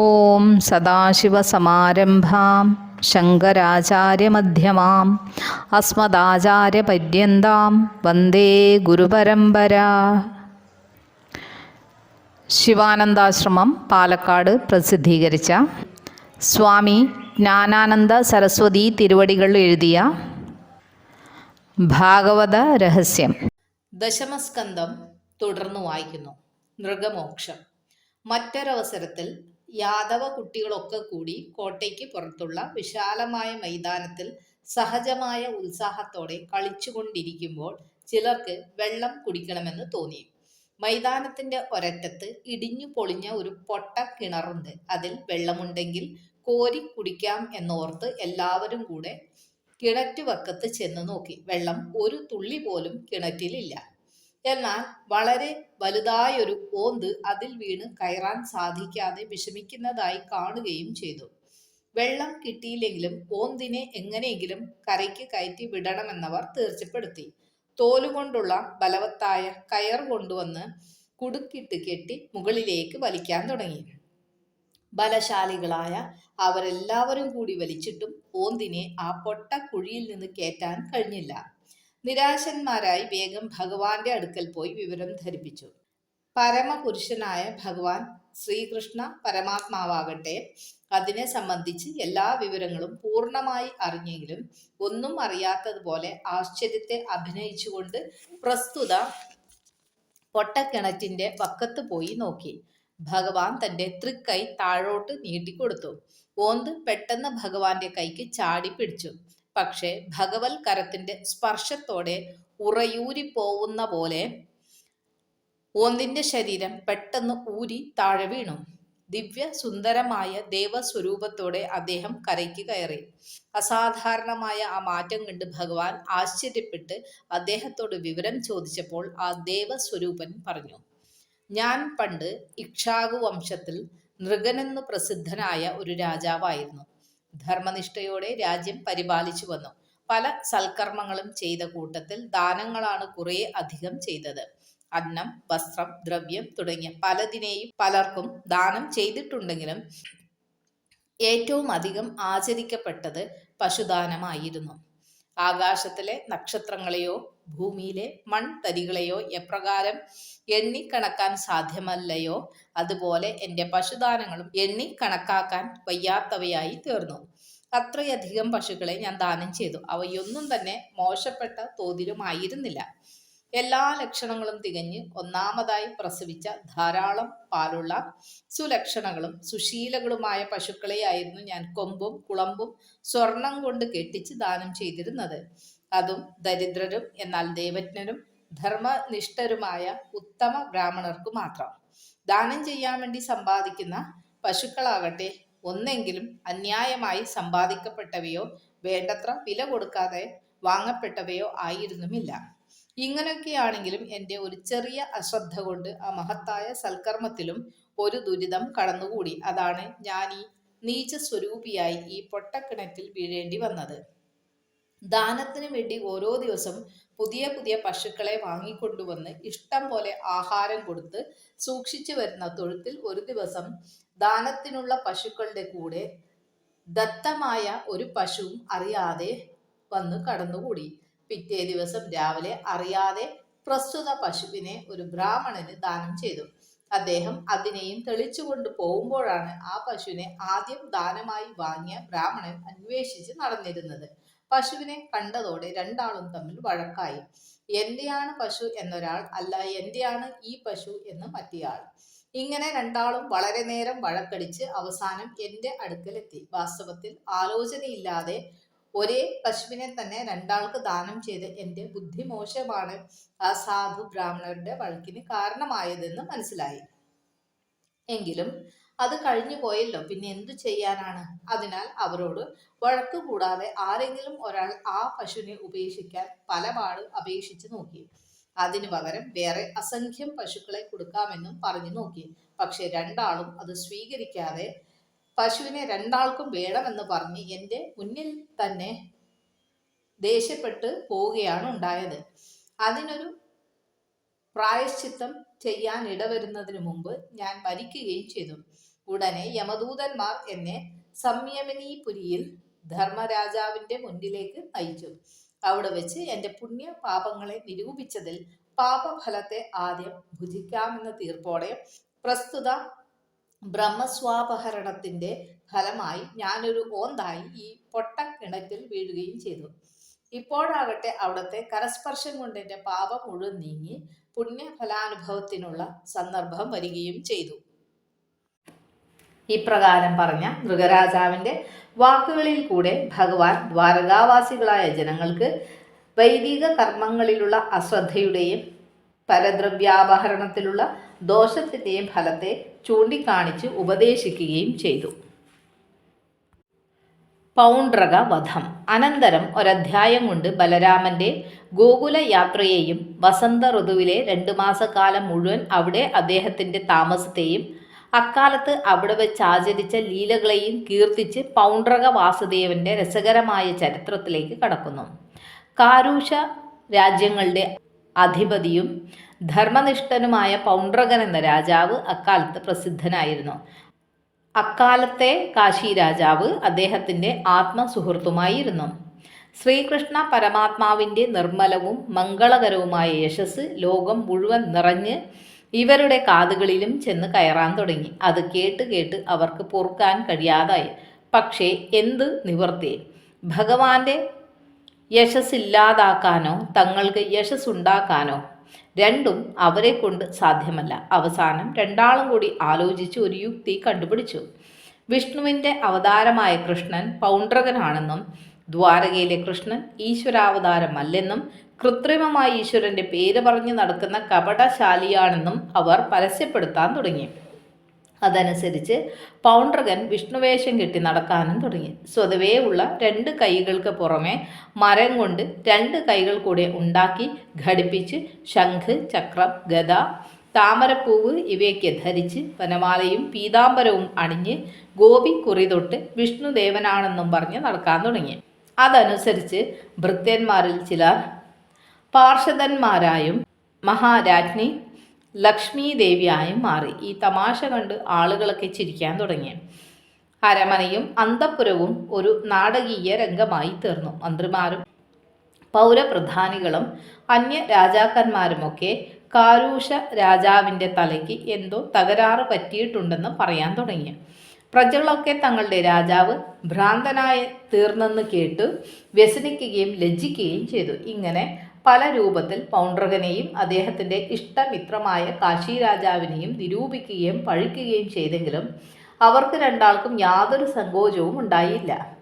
ഓം സദാശിവസമാരംഭാം ശങ്കരാചാര്യമധ്യമാം അസ്മദാചാര്യപര്യന്താം വന്ദേ ഗുരുപരമ്പര. ശിവാനന്ദാശ്രമം പാലക്കാട് പ്രസിദ്ധീകരിച്ച സ്വാമി ജ്ഞാനാനന്ദ സരസ്വതി തിരുവടികൾ എഴുതിയ ഭാഗവത രഹസ്യം. ദശമസ്കന്ധം തുടർന്ന് വായിക്കുന്നു. മൃഗമോക്ഷം. മറ്റൊരവസരത്തിൽ യാദവ കുട്ടികളൊക്കെ കൂടി കോട്ടയ്ക്ക് പുറത്തുള്ള വിശാലമായ മൈതാനത്തിൽ സഹജമായ ഉത്സാഹത്തോടെ കളിച്ചുകൊണ്ടിരിക്കുമ്പോൾ ചിലർക്ക് വെള്ളം കുടിക്കണമെന്ന് തോന്നി. മൈതാനത്തിന്റെ ഒരറ്റത്ത് ഇടിഞ്ഞു പൊളിഞ്ഞ ഒരു പൊട്ട കിണറുണ്ട്. അതിൽ വെള്ളമുണ്ടെങ്കിൽ കോരി കുടിക്കാം എന്നോർത്ത് എല്ലാവരും കൂടെ കിണറ്റുവക്കത്ത് ചെന്ന് നോക്കി. വെള്ളം ഒരു തുള്ളി പോലും കിണറ്റിലില്ല. എന്നാൽ വളരെ വലുതായൊരു ഓന്ത് അതിൽ വീണ് കയറാൻ സാധിക്കാതെ വിഷമിക്കുന്നതായി കാണുകയും ചെയ്തു. വെള്ളം കിട്ടിയില്ലെങ്കിലും ഓന്തിനെ എങ്ങനെയെങ്കിലും കരയ്ക്ക് കയറ്റി വിടണമെന്നവർ തീർച്ചപ്പെടുത്തി. തോലുകൊണ്ടുള്ള ബലവത്തായ കയർ കൊണ്ടുവന്ന് കുടുക്കിട്ട് കെട്ടി മുകളിലേക്ക് വലിക്കാൻ തുടങ്ങി. ബലശാലികളായ അവരെല്ലാവരും കൂടി വലിച്ചിട്ടും ഓന്തിനെ ആ പൊട്ട കുഴിയിൽ നിന്ന് കയറ്റാൻ കഴിഞ്ഞില്ല. നിരാശന്മാരായി വേഗം ഭഗവാന്റെ അടുക്കൽ പോയി വിവരം ധരിപ്പിച്ചു. പരമപുരുഷനായ ഭഗവാൻ ശ്രീകൃഷ്ണ പരമാത്മാവാകട്ടെ. അതിനെ സംബന്ധിച്ച് എല്ലാ വിവരങ്ങളും പൂർണമായി അറിഞ്ഞെങ്കിലും ഒന്നും അറിയാത്തതുപോലെ ആശ്ചര്യത്തെ അഭിനയിച്ചുകൊണ്ട് പ്രസ്തുത പൊട്ടക്കിണറ്റിന്റെ വക്കത്ത് പോയി നോക്കി. ഭഗവാൻ തന്റെ തൃക്കൈ താഴോട്ട് നീട്ടിക്കൊടുത്തു. ഓന്ത് പെട്ടെന്ന് ഭഗവാന്റെ കൈക്ക് ചാടി പിടിച്ചു. പക്ഷേ ഭഗവത് കരത്തിന്റെ സ്പർശത്തോടെ ഉറയൂരി പോവുന്ന പോലെ ഓന്തിന്റെ ശരീരം പെട്ടെന്ന് ഊരി താഴെ വീണു. ദിവ്യ സുന്ദരമായ ദേവസ്വരൂപത്തോടെ അദ്ദേഹം കരയ്ക്ക് കയറി. അസാധാരണമായ ആ മാറ്റം കണ്ട് ഭഗവാൻ ആശ്ചര്യപ്പെട്ട് അദ്ദേഹത്തോട് വിവരം ചോദിച്ചപ്പോൾ ആ ദേവസ്വരൂപൻ പറഞ്ഞു ഞാൻ പണ്ട് ഇക്ഷാകു വംശത്തിൽ നൃഗനെന്നു പ്രസിദ്ധനായ ഒരു രാജാവായിരുന്നു. ധർമ്മനിഷ്ഠയോടെ രാജ്യം പരിപാലിച്ചു വന്നു. പല സൽക്കർമ്മങ്ങളും ചെയ്ത കൂട്ടത്തിൽ ദാനങ്ങളാണ് കുറെ അധികം ചെയ്തത്. അന്നം വസ്ത്രം ദ്രവ്യം തുടങ്ങിയ പലതിനെയും പലർക്കും ദാനം ചെയ്തിട്ടുണ്ടെങ്കിലും ഏറ്റവും അധികം ആചരിക്കപ്പെട്ടത് പശുദാനമായിരുന്നു. ആകാശത്തിലെ നക്ഷത്രങ്ങളെയോ ഭൂമിയിലെ മൺതരികളെയോ എപ്രകാരം എണ്ണിക്കണക്കാൻ സാധ്യമല്ലയോ? അതുപോലെ എന്റെ പശുദാനങ്ങളും എണ്ണി കണക്കാക്കാൻ വയ്യാത്തവയായി തീർന്നു. അത്രയധികം പശുക്കളെ ഞാൻ ദാനം ചെയ്തു. അവയൊന്നും തന്നെ മോശപ്പെട്ട തോതിലുമായിരുന്നില്ല. എല്ലാ ലക്ഷണങ്ങളും തികഞ്ഞ് ഒന്നാമതായി പ്രസവിച്ച ധാരാളം പാലുള്ള സുലക്ഷണങ്ങളും സുശീലകളുമായ പശുക്കളെയായിരുന്നു ഞാൻ കൊമ്പും കുളമ്പും സ്വർണം കൊണ്ട് കെട്ടിച്ച് ദാനം ചെയ്തിരുന്നത്. അതും ദരിദ്രരും എന്നാൽ ദേവജ്ഞരും ധർമ്മനിഷ്ഠരുമായ ഉത്തമ ബ്രാഹ്മണർക്ക് മാത്രം. ദാനം ചെയ്യാൻ വേണ്ടി സമ്പാദിക്കുന്ന പശുക്കളാകട്ടെ ഒന്നെങ്കിലും അന്യായമായി സമ്പാദിക്കപ്പെട്ടവയോ വേണ്ടത്ര വില കൊടുക്കാതെ വാങ്ങപ്പെട്ടവയോ ആയിരുന്നുമില്ല. ഇങ്ങനെയൊക്കെയാണെങ്കിലും എന്റെ ഒരു ചെറിയ അശ്രദ്ധ കൊണ്ട് ആ മഹത്തായ സൽക്കർമ്മത്തിലും ഒരു ദുരിതം കടന്നുകൂടി. അതാണ് ഞാൻ ഈ നീച്ച സ്വരൂപിയായി ഈ പൊട്ടക്കിണറ്റിൽ വീഴേണ്ടി വന്നത്. ദാനത്തിന് വേണ്ടി ഓരോ ദിവസം പുതിയ പുതിയ പശുക്കളെ വാങ്ങിക്കൊണ്ടുവന്ന് ഇഷ്ടം പോലെ ആഹാരം കൊടുത്ത് സൂക്ഷിച്ചു വരുന്ന തൊഴുത്തിൽ ഒരു ദിവസം ദാനത്തിനുള്ള പശുക്കളുടെ കൂടെ ദത്തമായ ഒരു പശുവും അറിയാതെ വന്ന് കടന്നുകൂടി. പിറ്റേ ദിവസം രാവിലെ അറിയാതെ പ്രസ്തുത പശുവിനെ ഒരു ബ്രാഹ്മണന് ദാനം ചെയ്തു. അദ്ദേഹം അതിനെയും തെളിച്ചുകൊണ്ട് പോകുമ്പോഴാണ് ആ പശുവിനെ ആദ്യം ദാനമായി വാങ്ങിയ ബ്രാഹ്മണൻ അന്വേഷിച്ച് നടന്നിരുന്നത്. പശുവിനെ കണ്ടതോടെ രണ്ടാളും തമ്മിൽ വഴക്കായി. എന്റെയാണ് പശു എന്നൊരാൾ അല്ല എന്റെയാണ് ഈ പശു എന്ന് മറ്റേയാൾ. ഇങ്ങനെ രണ്ടാളും വളരെ നേരം വഴക്കടിച്ച് അവസാനം എന്റെ അടുക്കലെത്തി. വാസ്തവത്തിൽ ആലോചനയില്ലാതെ ഒരേ പശുവിനെ തന്നെ രണ്ടാൾക്ക് ദാനം ചെയ്ത് എന്റെ ബുദ്ധി മോശമാണ് ആ സാധു ബ്രാഹ്മണരുടെ വഴക്കിന് കാരണമായതെന്ന് മനസ്സിലായി. എങ്കിലും അത് കഴിഞ്ഞു പോയല്ലോ പിന്നെ എന്തു ചെയ്യാനാണ്? അതിനാൽ അവരോട് വഴക്ക് കൂടാതെ ആരെങ്കിലും ഒരാൾ ആ പശുവിനെ ഉപേക്ഷിക്കാൻ പലപാട് അപേക്ഷിച്ചു നോക്കി. അതിനു പകരം വേറെ അസംഖ്യം പശുക്കളെ കൊടുക്കാമെന്നും പറഞ്ഞു നോക്കി. പക്ഷെ രണ്ടാളും അത് സ്വീകരിക്കാതെ പശുവിനെ രണ്ടാൾക്കും വേണമെന്ന് പറഞ്ഞ് എന്റെ മുന്നിൽ തന്നെ ദേഷ്യപ്പെട്ട് പോവുകയാണ് ഉണ്ടായത്. അതിനൊരു പ്രായശ്ചിത്തം ചെയ്യാൻ ഇടവരുന്നതിന് മുമ്പ് ഞാൻ മരിക്കുകയും ചെയ്തു. ഉടനെ യമദൂതന്മാർ എന്നെ സംയമനീപുരിയിൽ ധർമ്മരാജാവിന്റെ മുന്നിലേക്ക് നയിച്ചു. അവിടെ വെച്ച് എന്റെ പുണ്യ പാപങ്ങളെ നിരൂപിച്ചതിൽ പാപഫലത്തെ ആദ്യം ഭുജിക്കാമെന്ന തീർപ്പോടെ പ്രസ്തുത ബ്രഹ്മസ്വാപഹരണത്തിന്റെ ഫലമായി ഞാനൊരു ഓന്തായി ഈ പൊട്ട കിണറ്റിൽ വീഴുകയും ചെയ്തു. ഇപ്പോഴാകട്ടെ അവിടുത്തെ കരസ്പർശം കൊണ്ട് എന്റെ പാപം മുഴുവൻ നീങ്ങി പുണ്യഫലാനുഭവത്തിനുള്ള സന്ദർഭം വരികയും ചെയ്തു. ഇപ്രകാരം പറഞ്ഞ മൃഗരാജാവിന്റെ വാക്കുകളിൽ കൂടെ ഭഗവാൻ ദ്വാരകാവാസികളായ ജനങ്ങൾക്ക് വൈദിക കർമ്മങ്ങളിലുള്ള അശ്രദ്ധയുടെയും പരദ്രവ്യാപഹരണത്തിലുള്ള ദോഷത്തിന്റെയും ഫലത്തെ ചൂണ്ടിക്കാണിച്ച് ഉപദേശിക്കുകയും ചെയ്തു. പൗണ്ട്രക വധം അനന്തരം ഒരധ്യായം കൊണ്ട് ബലരാമന്റെ ഗോകുല യാത്രയെയും വസന്ത ഋതുവിലെ രണ്ടു മാസക്കാലം മുഴുവൻ അവിടെ അദ്ദേഹത്തിന്റെ താമസത്തെയും അക്കാലത്ത് അവിടെ വെച്ച് ആചരിച്ച ലീലകളെയും കീർത്തിച്ച് പൗണ്ട്രക വാസുദേവന്റെ രസകരമായ ചരിത്രത്തിലേക്ക് കടക്കുന്നു. കാരൂഷ രാജ്യങ്ങളുടെ അധിപതിയും ധർമ്മനിഷ്ഠനുമായ പൗണ്ട്രകൻ എന്ന രാജാവ് അക്കാലത്ത് പ്രസിദ്ധനായിരുന്നു. അക്കാലത്തെ കാശി രാജാവ് അദ്ദേഹത്തിന്റെ ആത്മസുഹൃത്തുമായിരുന്നു. ശ്രീകൃഷ്ണ പരമാത്മാവിന്റെ നിർമ്മലവും മംഗളകരവുമായ യശസ് ലോകം മുഴുവൻ നിറഞ്ഞ് ഇവരുടെ കാതുകളിലും ചെന്ന് കയറാൻ തുടങ്ങി. അത് കേട്ട് കേട്ട് അവർക്ക് പൊറുക്കാൻ കഴിയാതായി. പക്ഷേ എന്ത് നിവർത്തി ഭഗവാന്റെ യശസ്സില്ലാതാക്കാനോ തങ്ങൾക്ക് യശസ്സുണ്ടാക്കാനോ രണ്ടും അവരെ കൊണ്ട് സാധ്യമല്ല. അവസാനം രണ്ടാളും കൂടി ആലോചിച്ച് ഒരു യുക്തി കണ്ടുപിടിച്ചു. വിഷ്ണുവിന്റെ അവതാരമായ കൃഷ്ണൻ പൗണ്ഡ്രകനാണെന്നും ദ്വാരകയിലെ കൃഷ്ണൻ ഈശ്വരാവതാരമല്ലെന്നും കൃത്രിമമായി ഈശ്വരന്റെ പേര് പറഞ്ഞു നടക്കുന്ന കപടശാലിയാണെന്നും അവർ പരസ്യപ്പെടുത്താൻ തുടങ്ങി. അതനുസരിച്ച് പൗണ്ട്രകൻ വിഷ്ണുവേഷം കെട്ടി നടക്കാനും തുടങ്ങി. സ്വതവേ ഉള്ള രണ്ട് കൈകൾക്ക് പുറമെ മരം കൊണ്ട് രണ്ട് കൈകൾ കൂടെ ഉണ്ടാക്കി ഘടിപ്പിച്ച് ശംഖ് ചക്രം ഗദ താമരപ്പൂവ് ഇവയൊക്കെ ധരിച്ച് വനമാലയും പീതാംബരവും അണിഞ്ഞ് ഗോപി കുറി തൊട്ട് വിഷ്ണുദേവനാണെന്നും പറഞ്ഞ് നടക്കാൻ തുടങ്ങി. അതനുസരിച്ച് ഭൃത്യന്മാരിൽ ചിലർ പാർഷദന്മാരായും മഹാരാജ്ഞി ലക്ഷ്മി ദേവിയായും മാറി. ഈ തമാശ കണ്ട് ആളുകളൊക്കെ ചിരിക്കാൻ തുടങ്ങി. അരമനയും അന്തപുരവും ഒരു നാടകീയ രംഗമായി തീർന്നു. മന്ത്രിമാരും പൗരപ്രധാനികളും അന്യ രാജാക്കന്മാരുമൊക്കെ കാരൂഷ രാജാവിന്റെ തലയ്ക്ക് എന്തോ തകരാറ് പറ്റിയിട്ടുണ്ടെന്ന് പറയാൻ തുടങ്ങി. പ്രജകളൊക്കെ തങ്ങളുടെ രാജാവ് ഭ്രാന്തനായി തീർന്നെന്ന് കേട്ട് വ്യസനിക്കുകയും ലജ്ജിക്കുകയും ചെയ്തു. ഇങ്ങനെ പല രൂപത്തിൽ പൗണ്ട്രകനെയും അദ്ദേഹത്തിന്റെ ഇഷ്ടമിത്രമായ കാശി രാജാവിനെയും നിരൂപിക്കുകയും പഴിക്കുകയും ചെയ്തെങ്കിലും അവർക്ക് രണ്ടാൾക്കും യാതൊരു സങ്കോചവും ഉണ്ടായില്ല.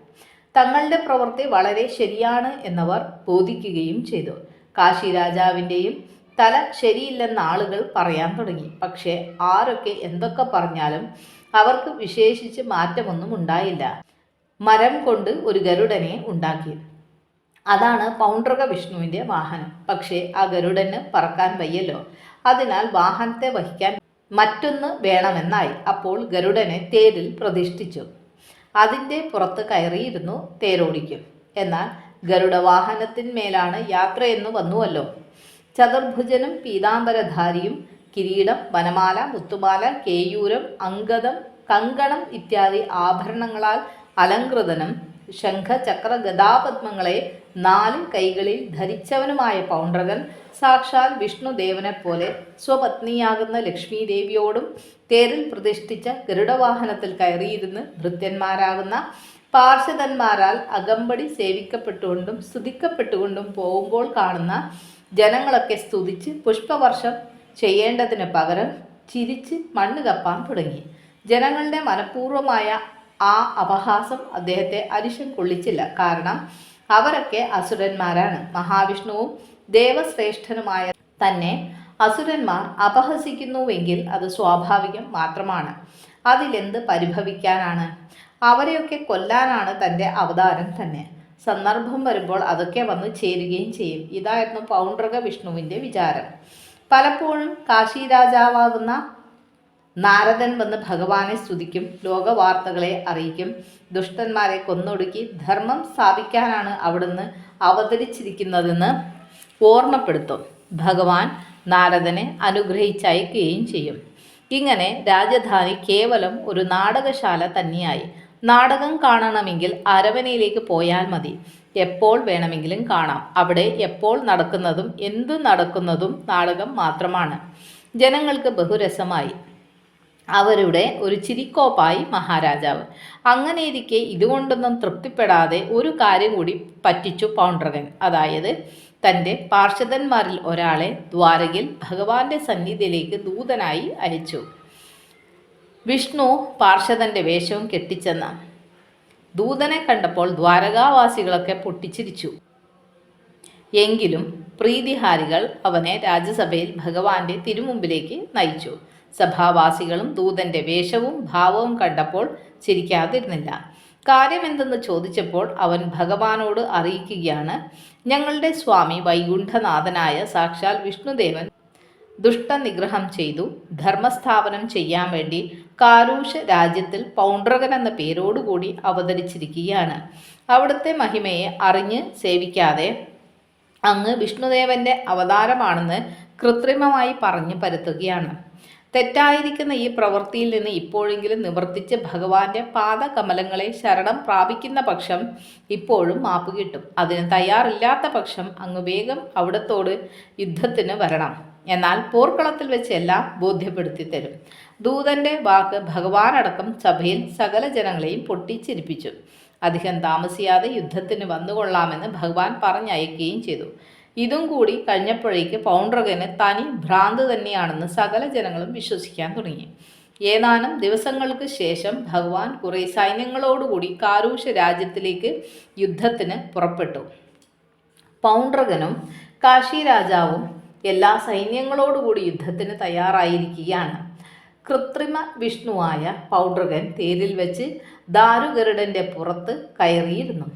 തങ്ങളുടെ പ്രവൃത്തി വളരെ ശരിയാണ് എന്നവർ ബോധിക്കുകയും ചെയ്തു. കാശി രാജാവിന്റെയും തല ശരിയില്ലെന്ന ആളുകൾ പറയാൻ തുടങ്ങി. പക്ഷേ ആരൊക്കെ എന്തൊക്കെ പറഞ്ഞാലും അവർക്ക് വിശേഷിച്ച് മാറ്റമൊന്നും ഉണ്ടായില്ല. മരം കൊണ്ട് ഒരു ഗരുഡനെ ഉണ്ടാക്കി. അതാണ് പൗണ്ട്രക വിഷ്ണുവിന്റെ വാഹനം. പക്ഷേ ആ ഗരുഡന് പറക്കാൻ വയ്യല്ലോ. അതിനാൽ വാഹനത്തെ വഹിക്കാൻ മറ്റൊന്ന് വേണമെന്നായി അപ്പോൾ ഗരുഡനെ തേരിൽ പ്രതിഷ്ഠിച്ചു. അതിന്റെ പുറത്ത് കയറിയിരുന്നു തേരോടിക്കും. എന്നാൽ ഗരുഡ വാഹനത്തിന്മേലാണ് യാത്രയെന്ന് വന്നുവല്ലോ. ചതുർഭുജനും പീതാംബരധാരിയും കിരീടം വനമാല മുത്തുമാല കേയൂരം അങ്കദം കങ്കണം ഇത്യാദി ആഭരണങ്ങളാൽ അലങ്കൃതനും ശംഖ ചക്ര ഗതാപത്മങ്ങളെ നാല് കൈകളിൽ ധരിച്ചവനുമായ പൗണ്ഡ്രകൻ സാക്ഷാൽ വിഷ്ണുദേവനെപ്പോലെ സ്വപത്നിയാകുന്ന ലക്ഷ്മീദേവിയോടും തേരിൽ പ്രതിഷ്ഠിച്ച ഗരുഡവാഹനത്തിൽ കയറിയിരുന്ന് ഭൃത്യന്മാരാകുന്ന പാർഷദന്മാരാൽ അകമ്പടി സേവിക്കപ്പെട്ടുകൊണ്ടും സ്തുതിക്കപ്പെട്ടുകൊണ്ടും പോകുമ്പോൾ കാണുന്ന ജനങ്ങളൊക്കെ സ്തുതിച്ച് പുഷ്പവർഷം ചെയ്യേണ്ടതിന് പകരം ചിരിച്ച് മണ്ണ് കപ്പാൻ തുടങ്ങി. ജനങ്ങളുടെ മനഃപൂർവമായ ആ അപഹാസം അദ്ദേഹത്തെ അരിശം കൊള്ളിച്ചില്ല. കാരണം അവരൊക്കെ അസുരന്മാരാണ്. മഹാവിഷ്ണുവും ദേവശ്രേഷ്ഠനുമായ തന്നെ അസുരന്മാർ അപഹസിക്കുന്നുവെങ്കിൽ അത് സ്വാഭാവികം മാത്രമാണ്. അതിലെന്ത് പരിഭവിക്കാനാണ്? അവരെയൊക്കെ കൊല്ലാനാണ് തന്റെ അവതാരം തന്നെ. സന്ദർഭം വരുമ്പോൾ അതൊക്കെ വന്ന് ചേരുകയും ചെയ്യും. ഇതായിരുന്നു പൗണ്ഡ്രക വിഷ്ണുവിന്റെ വിചാരം. പലപ്പോഴും കാശി രാജാവാകുന്ന നാരദൻ വന്ന് ഭഗവാനെ സ്തുതിക്കും ലോകവാർത്തകളെ അറിയിക്കും ദുഷ്ടന്മാരെ കൊന്നൊടുക്കി ധർമ്മം സ്ഥാപിക്കാനാണ് അവിടുന്ന് അവതരിച്ചിരിക്കുന്നതെന്ന് ഓർമ്മപ്പെടുത്തും. ഭഗവാൻ നാരദനെ അനുഗ്രഹിച്ചയക്കുകയും ചെയ്യും. ഇങ്ങനെ രാജധാനി കേവലം ഒരു നാടകശാല തന്നെയായി. നാടകം കാണണമെങ്കിൽ അരവനയിലേക്ക് പോയാൽ മതി. എപ്പോൾ വേണമെങ്കിലും കാണാം. അവിടെ എപ്പോൾ നടക്കുന്നതും എന്തു നടക്കുന്നതും നാടകം മാത്രമാണ്. ജനങ്ങൾക്ക് ബഹുരസമായി. അവരുടെ ഒരു ചിരിക്കോപ്പായി മഹാരാജാവ്. അങ്ങനെയിരിക്കെ ഇതുകൊണ്ടൊന്നും തൃപ്തിപ്പെടാതെ ഒരു കാര്യം കൂടി പറ്റിച്ചു പൗണ്ഡ്രകൻ അതായത് തന്റെ പാർഷദന്മാരിൽ ഒരാളെ ദ്വാരകയിൽ ഭഗവാന്റെ സന്നിധിയിലേക്ക് ദൂതനായി അയച്ചു. വിഷ്ണു പാർഷദന്റെ വേഷവും കെട്ടിച്ചെന്ന. ദൂതനെ കണ്ടപ്പോൾ ദ്വാരകാവാസികളൊക്കെ പൊട്ടിച്ചിരിച്ചു. എങ്കിലും പ്രീതിഹാരികൾ അവനെ രാജ്യസഭയിൽ ഭഗവാന്റെ തിരുമുമ്പിലേക്ക് നയിച്ചു. സഭാവാസികളും ദൂതന്റെ വേഷവും ഭാവവും കണ്ടപ്പോൾ ചിരിക്കാതിരുന്നില്ല. കാര്യമെന്തെന്ന് ചോദിച്ചപ്പോൾ അവൻ ഭഗവാനോട് അറിയിക്കുകയാണ് ഞങ്ങളുടെ സ്വാമി വൈകുണ്ഠനാഥനായ സാക്ഷാൽ വിഷ്ണുദേവൻ ദുഷ്ടനിഗ്രഹം ചെയ്തു ധർമ്മസ്ഥാപനം ചെയ്യാൻ വേണ്ടി കാരൂഷ രാജ്യത്തിൽ പൗണ്ഡ്രകൻ എന്ന പേരോടുകൂടി അവതരിച്ചിരിക്കുകയാണ്. അവിടുത്തെ മഹിമയെ അറിഞ്ഞ് സേവിക്കാതെ അങ്ങ് വിഷ്ണുദേവന്റെ അവതാരമാണെന്ന് കൃത്രിമമായി പറഞ്ഞു പരത്തുകയാണ്. തെറ്റായിരിക്കുന്ന ഈ പ്രവൃത്തിയിൽ നിന്ന് ഇപ്പോഴെങ്കിലും നിവർത്തിച്ച് ഭഗവാന്റെ പാദകമലങ്ങളെ ശരണം പ്രാപിക്കുന്ന പക്ഷം ഇപ്പോഴും മാപ്പ് കിട്ടും. അതിന് തയ്യാറില്ലാത്ത പക്ഷം അങ്ങ് വേഗം അവിടത്തോട് യുദ്ധത്തിന് വരണം. എന്നാൽ പോർക്കളത്തിൽ വെച്ച് എല്ലാം ബോധ്യപ്പെടുത്തി തരും. ദൂതന്റെ വാക്ക് ഭഗവാനടക്കം സഭയിൽ സകല ജനങ്ങളെയും പൊട്ടിച്ചിരിപ്പിച്ചു. അധികം താമസിയാതെ യുദ്ധത്തിന് വന്നുകൊള്ളാമെന്ന് ഭഗവാൻ പറഞ്ഞയക്കുകയും ചെയ്തു. ഇതും കൂടി കഴിഞ്ഞപ്പോഴേക്ക് പൗണ്ട്രകന് തനി ഭ്രാന്ത് തന്നെയാണെന്ന് സകല ജനങ്ങളും വിശ്വസിക്കാൻ തുടങ്ങി. ഏതാനും ദിവസങ്ങൾക്ക് ശേഷം ഭഗവാൻ കുറേ സൈന്യങ്ങളോടുകൂടി കാരൂഷ രാജ്യത്തിലേക്ക് യുദ്ധത്തിന് പുറപ്പെട്ടു. പൗണ്ട്രകനും കാശി രാജാവും എല്ലാ സൈന്യങ്ങളോടുകൂടി യുദ്ധത്തിന് തയ്യാറായിരിക്കുകയാണ്. കൃത്രിമ വിഷ്ണുവായ പൗഡ്രകൻ തേരിൽ വെച്ച് ദാരുഗരുഡന്റെ പുറത്ത് കയറിയിരുന്നു.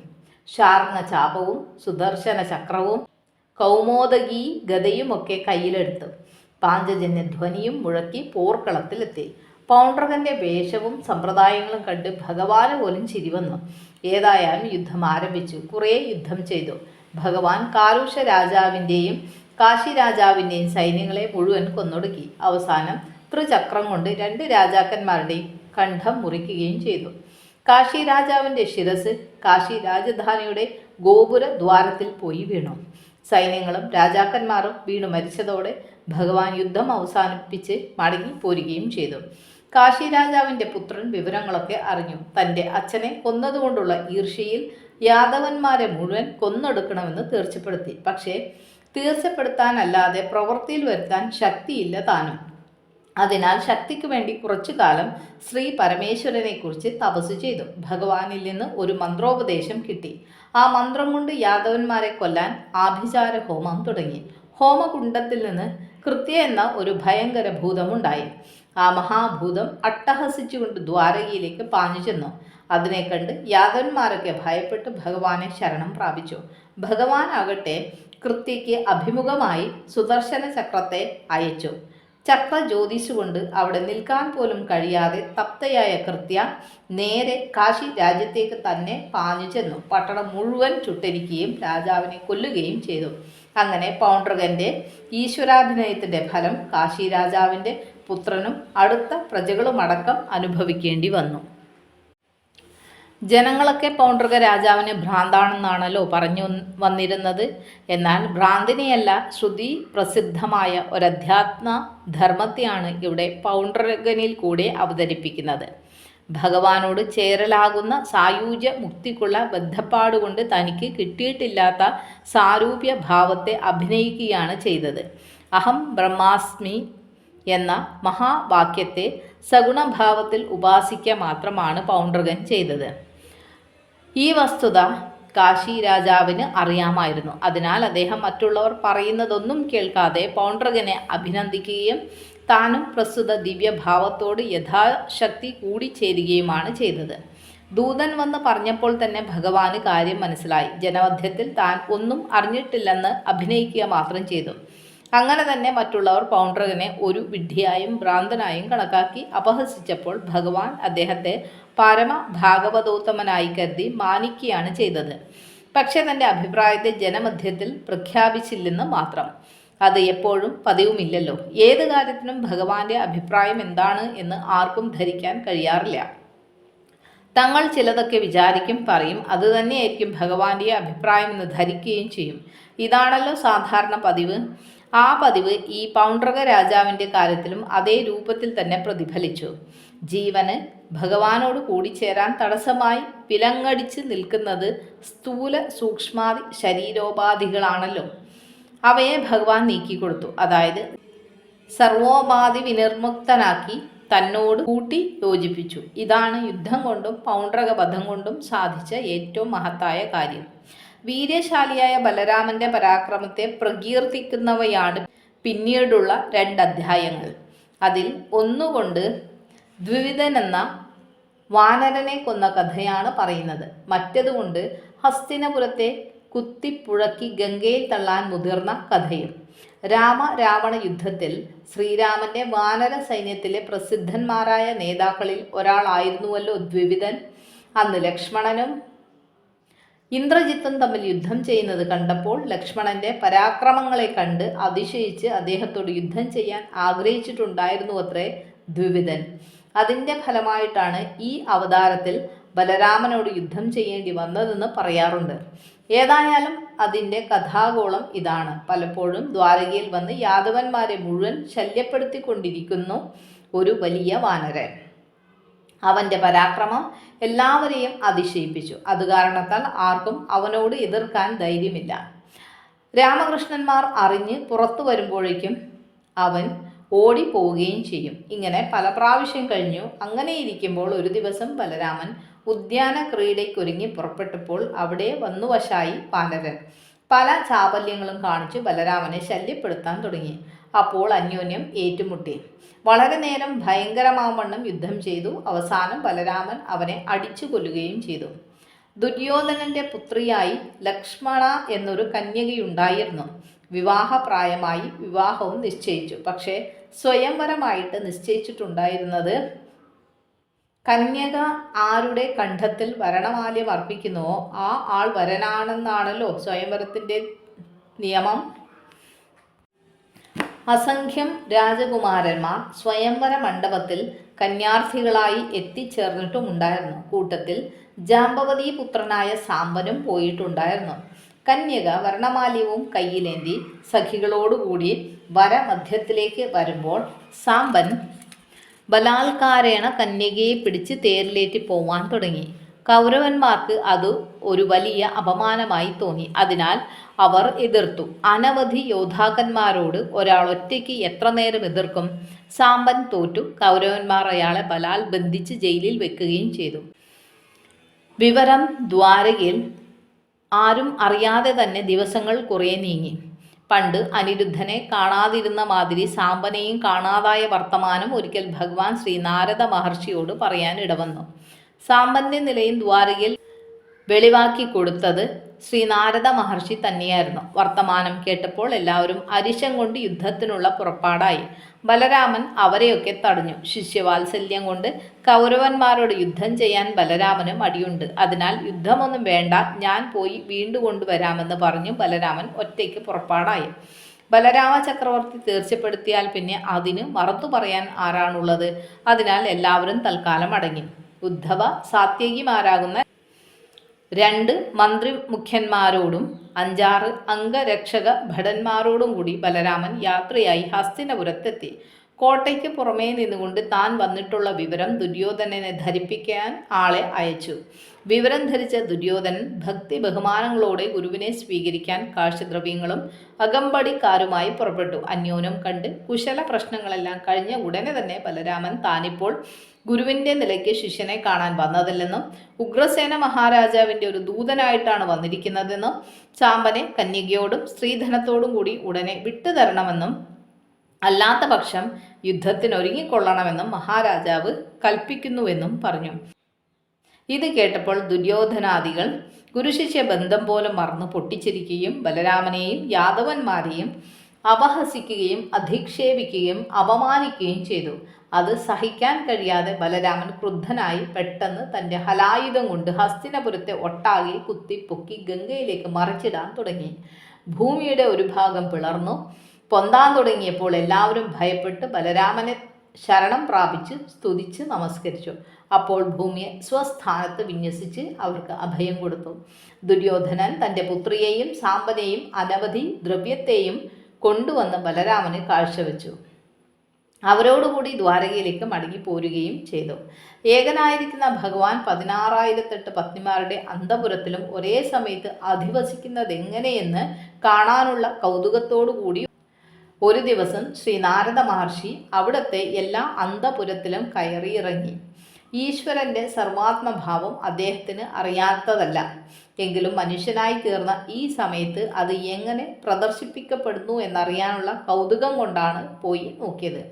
ശാർങ്ങ ചാപവും സുദർശന ചക്രവും കൗമോദകി ഗതയുമൊക്കെ കയ്യിലെടുത്തു. പാഞ്ചജന്യ ധ്വനിയും മുഴക്കി പോർക്കളത്തിലെത്തി. പൗണ്ട്രകന്റെ വേഷവും സമ്പ്രദായങ്ങളും കണ്ട് ഭഗവാന് പോലും ചിരിവന്നു ഏതായാലും യുദ്ധം ആരംഭിച്ചു. കുറേ യുദ്ധം ചെയ്തു. ഭഗവാൻ കാലുഷ രാജാവിന്റെയും കാശി രാജാവിന്റെയും സൈന്യങ്ങളെ മുഴുവൻ കൊന്നൊടുക്കി. അവസാനം ത്രിചക്രം കൊണ്ട് രണ്ട് രാജാക്കന്മാരുടെയും കണ്ഠം മുറിക്കുകയും ചെയ്തു. കാശി രാജാവിന്റെ ശിരസ് കാശി രാജധാനിയുടെ ഗോപുര ദ്വാരത്തിൽ പോയി വീണു. സൈന്യങ്ങളും രാജാക്കന്മാരും വീണു മരിച്ചതോടെ ഭഗവാൻ യുദ്ധം അവസാനിപ്പിച്ച് മടങ്ങി പോരുകയും ചെയ്തു. കാശി രാജാവിന്റെ പുത്രൻ വിവരങ്ങളൊക്കെ അറിഞ്ഞു. തന്റെ അച്ഛനെ കൊന്നതുകൊണ്ടുള്ള ഈർഷ്യയിൽ യാദവന്മാരെ മുഴുവൻ കൊന്നൊടുക്കണമെന്ന് തീർച്ചപ്പെടുത്തി. പക്ഷേ തീർച്ചപ്പെടുത്താനല്ലാതെ പ്രവൃത്തിയിൽ വരുത്താൻ ശക്തിയില്ല താനും. അതിനാൽ ശക്തിക്ക് വേണ്ടി കുറച്ചു കാലം ശ്രീ പരമേശ്വരനെക്കുറിച്ച് തപസ് ചെയ്തു. ഭഗവാനിൽ നിന്ന് ഒരു മന്ത്രോപദേശം കിട്ടി. ആ മന്ത്രം കൊണ്ട് യാദവന്മാരെ കൊല്ലാൻ ആഭിചാര ഹോമം തുടങ്ങി. ഹോമകുണ്ടത്തിൽ നിന്ന് കൃത്യ എന്ന ഒരു ഭയങ്കര ഭൂതമുണ്ടായി. ആ മഹാഭൂതം അട്ടഹസിച്ചുകൊണ്ട് ദ്വാരകയിലേക്ക് പാഞ്ഞു ചെന്നു. അതിനെ കണ്ട് യാദവന്മാരൊക്കെ ഭയപ്പെട്ട് ഭഗവാനെ ശരണം പ്രാപിച്ചു. ഭഗവാനാകട്ടെ കൃത്യയ്ക്ക് അഭിമുഖമായി സുദർശന ചക്രത്തെ അയച്ചു. ചക്ര ജ്യോതിഷുകൊണ്ട് അവിടെ നിൽക്കാൻ പോലും കഴിയാതെ തപ്തയായ കൃത്യ നേരെ കാശി രാജ്യത്തേക്ക് തന്നെ പാഞ്ഞു ചെന്നു. പട്ടണം മുഴുവൻ ചുട്ടരിക്കുകയും രാജാവിനെ കൊല്ലുകയും ചെയ്തു. അങ്ങനെ പൗണ്ട്രകന്റെ ഈശ്വരാഭിനയത്തിന്റെ ഫലം കാശി രാജാവിന്റെ പുത്രനും അടുത്ത പ്രജകളുമടക്കം അനുഭവിക്കേണ്ടി വന്നു. ജനങ്ങളൊക്കെ പൗണ്ടർക രാജാവിന് ഭ്രാന്താണെന്നാണല്ലോ പറഞ്ഞു വന്നിരുന്നത്. എന്നാൽ ഭ്രാന്തിനെയല്ല ശ്രുതി പ്രസിദ്ധമായ ഒരധ്യാത്മ ധർമ്മത്തെയാണ് ഇവിടെ പൗണ്ഡ്രകനിൽ കൂടെ അവതരിപ്പിക്കുന്നത്. ഭഗവാനോട് ചേരലാകുന്ന സായൂജ്യ മുക്തിക്കുള്ള ബദ്ധപ്പാടുകൊണ്ട് തനിക്ക് കിട്ടിയിട്ടില്ലാത്ത സാരൂപ്യ ഭാവത്തെ അഭിനയിക്കുകയാണ് ചെയ്തത്. അഹം ബ്രഹ്മാസ്മി എന്ന മഹാവാക്യത്തെ സഗുണഭാവത്തിൽ ഉപാസിക്കുക മാത്രമാണ് പൗണ്ഡ്രകൻ ചെയ്തത്. ഈ വസ്തുത കാശി രാജാവിന് അറിയാമായിരുന്നു. അതിനാൽ അദ്ദേഹം മറ്റുള്ളവർ പറയുന്നതൊന്നും കേൾക്കാതെ പൗണ്ട്രകനെ അഭിനന്ദിക്കുകയും താനും പ്രസ്തുത ദിവ്യഭാവത്തോട് യഥാശക്തി കൂടിച്ചേരുകയുമാണ് ചെയ്തത്. ദൂതൻ വന്ന് പറഞ്ഞപ്പോൾ തന്നെ ഭഗവാന് കാര്യം മനസ്സിലായി. ജനമധ്യത്തിൽ താൻ ഒന്നും അറിഞ്ഞിട്ടില്ലെന്ന് അഭിനയിക്കുക മാത്രം ചെയ്തു. അങ്ങനെ തന്നെ മറ്റുള്ളവർ പൗണ്ട്രകനെ ഒരു വിഡ്ഢിയായും ഭ്രാന്തനായും കണക്കാക്കി അപഹസിച്ചപ്പോൾ ഭഗവാൻ അദ്ദേഹത്തെ പരമ ഭാഗവതോത്തമനായി കരുതി മാനിക്കുകയാണ് ചെയ്തത്. പക്ഷേ തന്റെ അഭിപ്രായത്തെ ജനമധ്യത്തിൽ പ്രഖ്യാപിച്ചില്ലെന്ന് മാത്രം. അത് എപ്പോഴും പതിവുമില്ലല്ലോ. ഏത് കാര്യത്തിനും ഭഗവാന്റെ അഭിപ്രായം എന്താണ് എന്ന് ആർക്കും ധരിക്കാൻ കഴിയാറില്ല. തങ്ങൾ ചിലതൊക്കെ വിചാരിക്കും പറയും. അത് തന്നെയായിരിക്കും ഭഗവാന്റെ അഭിപ്രായം എന്ന് ധരിക്കുകയും ചെയ്യും. ഇതാണല്ലോ സാധാരണ പതിവ്. ആ പതിവ് ഈ പൗണ്ട്രക രാജാവിന്റെ കാര്യത്തിലും അതേ രൂപത്തിൽ തന്നെ പ്രതിഫലിച്ചു. ജീവന് ഭഗവാനോട് കൂടിച്ചേരാൻ തടസ്സമായി പിലങ്ങടിച്ച് നിൽക്കുന്നത് സ്ഥൂല സൂക്ഷ്മാതി ശരീരോപാധികളാണല്ലോ. അവയെ ഭഗവാൻ നീക്കിക്കൊടുത്തു. അതായത് സർവോപാധി വിനിർമുക്തനാക്കി തന്നോട് കൂട്ടി യോജിപ്പിച്ചു. ഇതാണ് യുദ്ധം കൊണ്ടും പൗണ്ഡ്രകബദ്ധം കൊണ്ടും സാധിച്ച ഏറ്റവും മഹത്തായ കാര്യം. വീര്യശാലിയായ ബലരാമന്റെ പരാക്രമത്തെ പ്രകീർത്തിക്കുന്നവയാണ് പിന്നീടുള്ള രണ്ട് അധ്യായങ്ങൾ അതിൽ ഒന്നുകൊണ്ട് ദ്വിവിധൻ എന്ന വാനരനെ കൊന്ന കഥയാണ് പറയുന്നത്. മറ്റതുകൊണ്ട് ഹസ്തിനപുരത്തെ കുത്തിപ്പുഴക്കി ഗംഗയിൽ തള്ളാൻ മുതിർന്ന കഥയും. രാമ രാവണ യുദ്ധത്തിൽ ശ്രീരാമന്റെ വാനര സൈന്യത്തിലെ പ്രസിദ്ധന്മാരായ നേതാക്കളിൽ ഒരാളായിരുന്നുവല്ലോ ദ്വിവിധൻ. അന്ന് ലക്ഷ്മണനും ഇന്ദ്രജിത്തും തമ്മിൽ യുദ്ധം ചെയ്യുന്നത് കണ്ടപ്പോൾ ലക്ഷ്മണന്റെ പരാക്രമങ്ങളെ കണ്ട് അതിശയിച്ച് അദ്ദേഹത്തോട് യുദ്ധം ചെയ്യാൻ ആഗ്രഹിച്ചിട്ടുണ്ടായിരുന്നു അത്രേ ദ്വിവിധൻ. അതിന്റെ ഫലമായിട്ടാണ് ഈ അവതാരത്തിൽ ബലരാമനോട് യുദ്ധം ചെയ്യേണ്ടി വന്നതെന്ന് പറയാറുണ്ട്. ഏതായാലും അതിന്റെ കഥാഗോളം ഇതാണ്. പലപ്പോഴും ദ്വാരകയിൽ വന്ന് യാദവന്മാരെ മുഴുവൻ ശല്യപ്പെടുത്തിക്കൊണ്ടിരിക്കുന്നു ഒരു വലിയ വാനരൻ. അവന്റെ പരാക്രമം എല്ലാവരെയും അതിശയിപ്പിച്ചു. അത് കാരണത്താൽ ആർക്കും അവനോട് എതിർക്കാൻ ധൈര്യമില്ല. രാമകൃഷ്ണന്മാർ അറിഞ്ഞ് പുറത്തു വരുമ്പോഴേക്കും അവൻ ഓടിപ്പോവുകയും ചെയ്യും. ഇങ്ങനെ പല പ്രാവശ്യം കഴിഞ്ഞു. അങ്ങനെ ഇരിക്കുമ്പോൾ ഒരു ദിവസം ബലരാമൻ ഉദ്യാന ക്രീഡയ്ക്കൊരുങ്ങി പുറപ്പെട്ടപ്പോൾ അവിടെ വന്നുവശായി പാലരൻ പല ചാപല്യങ്ങളും കാണിച്ച് ബലരാമനെ ശല്യപ്പെടുത്താൻ തുടങ്ങി. അപ്പോൾ അന്യോന്യം ഏറ്റുമുട്ടി. വളരെ നേരം ഭയങ്കരമാവണ്ണം യുദ്ധം ചെയ്തു. അവസാനം ബലരാമൻ അവനെ അടിച്ചു കൊല്ലുകയും ചെയ്തു. ദുര്യോധനന്റെ പുത്രിയായി ലക്ഷ്മണ എന്നൊരു കന്യകയുണ്ടായിരുന്നു. വിവാഹപ്രായമായി വിവാഹവും നിശ്ചയിച്ചു. പക്ഷേ സ്വയംവരമായിട്ട് നിശ്ചയിച്ചിട്ടുണ്ടായിരുന്നത് കന്യക ആരുടെ കണ്ഠത്തിൽ വരണമാല്യം അർപ്പിക്കുന്നുവോ? ആ ആൾ വരനാണെന്നാണല്ലോ സ്വയംവരത്തിന്റെ നിയമം. അസംഖ്യം രാജകുമാരന്മാർ സ്വയംവര മണ്ഡപത്തിൽ കന്യാർത്ഥികളായി എത്തിച്ചേർന്നിട്ടുമുണ്ടായിരുന്നു. കൂട്ടത്തിൽ ജാമ്പവതി പുത്രനായ സാമ്പനും പോയിട്ടുണ്ടായിരുന്നു. കന്യക വർണമാല്യവും കയ്യിലേന്തി സഖികളോടുകൂടി വരമധ്യത്തിലേക്ക് വരുമ്പോൾ സാമ്പൻ ബലാത്കാരേണ കന്യകയെ പിടിച്ച് തേരിലേറ്റി പോവാൻ തുടങ്ങി. കൗരവന്മാർക്ക് അത് ഒരു വലിയ അപമാനമായി തോന്നി. അതിനാൽ അവർ എതിർത്തു. അനവധി യോദ്ധാക്കന്മാരോട് ഒരാൾ ഒറ്റയ്ക്ക് എത്ര നേരം എതിർക്കും? സാമ്പൻ തോറ്റു. കൗരവന്മാർ അയാളെ ബലാൽ ബന്ധിച്ച് ജയിലിൽ വെക്കുകയും ചെയ്തു. വിവരം ദ്വാരകയിൽ ആരും അറിയാതെ തന്നെ ദിവസങ്ങൾ കുറേ നീങ്ങി. പണ്ട് അനിരുദ്ധനെ കാണാതിരുന്ന മാതിരി സാമ്പനെയും കാണാതായ വർത്തമാനം ഒരിക്കൽ ഭഗവാൻ ശ്രീ നാരദ മഹർഷിയോട് പറയാൻ ഇടവന്നു. സാമ്പന്റെ നിലയും ദ്വാരകയിൽ വെളിവാക്കി കൊടുത്തത് ശ്രീ നാരദ മഹർഷി തന്നെയായിരുന്നു. വർത്തമാനം കേട്ടപ്പോൾ എല്ലാവരും അരിശം കൊണ്ട് യുദ്ധത്തിനുള്ള പുറപ്പാടായി. ബലരാമൻ അവരെയൊക്കെ തടഞ്ഞു. ശിഷ്യവാത്സല്യം കൊണ്ട് കൗരവന്മാരോട് യുദ്ധം ചെയ്യാൻ ബലരാമന് മടിയുണ്ട്. അതിനാൽ യുദ്ധമൊന്നും വേണ്ട ഞാൻ പോയി വീണ്ടും കൊണ്ടുവരാമെന്ന് പറഞ്ഞു ബലരാമൻ ഒറ്റയ്ക്ക് പുറപ്പാടായി. ബലരാമ ചക്രവർത്തി തീർച്ചപ്പെടുത്തിയാൽ പിന്നെ അതിന് മറത്തു പറയാൻ ആരാണുള്ളത്? അതിനാൽ എല്ലാവരും തൽക്കാലം അടങ്ങി. ഉദ്ധവ സാത്യകിമാരാകുന്ന രണ്ട് മന്ത്രി മുഖ്യന്മാരോടും അഞ്ചാറ് അംഗരക്ഷക ഭടന്മാരോടും കൂടി ബലരാമൻ യാത്രയായി ഹസ്തിനപുരത്തെത്തി. കോട്ടയ്ക്ക് പുറമേ നിന്നുകൊണ്ട് താൻ വന്നിട്ടുള്ള വിവരം ദുര്യോധനനെ ധരിപ്പിക്കാൻ ആളെ അയച്ചു. വിവരം ധരിച്ച ദുര്യോധനൻ ഭക്തി ബഹുമാനങ്ങളോടെ ഗുരുവിനെ സ്വീകരിക്കാൻ കാഴ്ചദ്രവ്യങ്ങളും അകമ്പടിക്കാരുമായി പുറപ്പെട്ടു. അന്യോന്യം കണ്ട് കുശല പ്രശ്നങ്ങളെല്ലാം കഴിഞ്ഞ ഉടനെ തന്നെ ബലരാമൻ താനിപ്പോൾ ഗുരുവിന്റെ നിലയ്ക്ക് ശിഷ്യനെ കാണാൻ വന്നതല്ലെന്നും ഉഗ്രസേന മഹാരാജാവിന്റെ ഒരു ദൂതനായിട്ടാണ് വന്നിരിക്കുന്നതെന്നും ചാമ്പനെ കന്യകയോടും സ്ത്രീധനത്തോടും കൂടി ഉടനെ വിട്ടുതരണമെന്നും അല്ലാത്ത പക്ഷം യുദ്ധത്തിനൊരുങ്ങിക്കൊള്ളണമെന്നും മഹാരാജാവ് കൽപ്പിക്കുന്നുവെന്നും പറഞ്ഞു. ഇത് കേട്ടപ്പോൾ ദുര്യോധനാദികൾ ഗുരുശിഷ്യ ബന്ധം പോലും മറന്ന് പൊട്ടിച്ചിരിക്കുകയും ബലരാമനെയും യാദവന്മാരെയും അപഹസിക്കുകയും അധിക്ഷേപിക്കുകയും അപമാനിക്കുകയും ചെയ്തു. അത് സഹിക്കാൻ കഴിയാതെ ബലരാമൻ ക്രുദ്ധനായി പെട്ടെന്ന് തന്റെ ഹലായുധം കൊണ്ട് ഹസ്തിനപുരത്തെ ഒട്ടാകെ കുത്തി പൊക്കി ഗംഗയിലേക്ക് മറിച്ചിടാൻ തുടങ്ങി. ഭൂമിയുടെ ഒരു ഭാഗം പിളർന്നു. പൊന്താൻ തുടങ്ങിയപ്പോൾ എല്ലാവരും ഭയപ്പെട്ട് ബലരാമനെ ശരണം പ്രാപിച്ച് സ്തുതിച്ച് നമസ്കരിച്ചു. അപ്പോൾ ഭൂമിയെ സ്വസ്ഥാനത്ത് വിന്യസിച്ച് അവർക്ക് അഭയം കൊടുത്തു. ദുര്യോധനൻ തന്റെ പുത്രിയെയും സാമ്പനെയും അനവധി ദ്രവ്യത്തെയും കൊണ്ടുവന്ന് ബലരാമന് കാഴ്ചവെച്ചു. അവരോടുകൂടി ദ്വാരകയിലേക്ക് മടങ്ങി പോരുകയും ചെയ്തു. ഏകനായിരിക്കുന്ന ഭഗവാൻ പതിനാറായിരത്തെട്ട് പത്നിമാരുടെ അന്തപുരത്തിലും ഒരേ സമയത്ത് അധിവസിക്കുന്നതെങ്ങനെയെന്ന് കാണാനുള്ള കൗതുകത്തോടുകൂടി ഒരു ദിവസം ശ്രീ നാരദ മഹർഷി അവിടത്തെ എല്ലാ അന്തപുരത്തിലും കയറിയിറങ്ങി. ഈശ്വരന്റെ സർവാത്മഭാവം അദ്ദേഹത്തിന് അറിയാത്തതല്ല. എങ്കിലും മനുഷ്യനായി തീർന്ന ഈ സമയത്ത് അത് എങ്ങനെ പ്രദർശിപ്പിക്കപ്പെടുന്നു എന്നറിയാനുള്ള കൗതുകം കൊണ്ടാണ് പോയി നോക്കിയത്.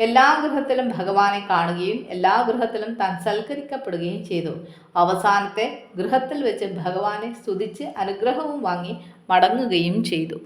എല്ലാ ഗൃഹത്തിലും ഭഗവാനെ കാണുകയും എല്ലാ ഗൃഹത്തിലും താൻ സൽക്കരിക്കപ്പെടുകയും ചെയ്തു. അവസാനത്തെ ഗൃഹത്തിൽ വെച്ച് ഭഗവാനെ സ്തുതിച്ച് അനുഗ്രഹവും വാങ്ങി മടങ്ങുകയും ചെയ്തു.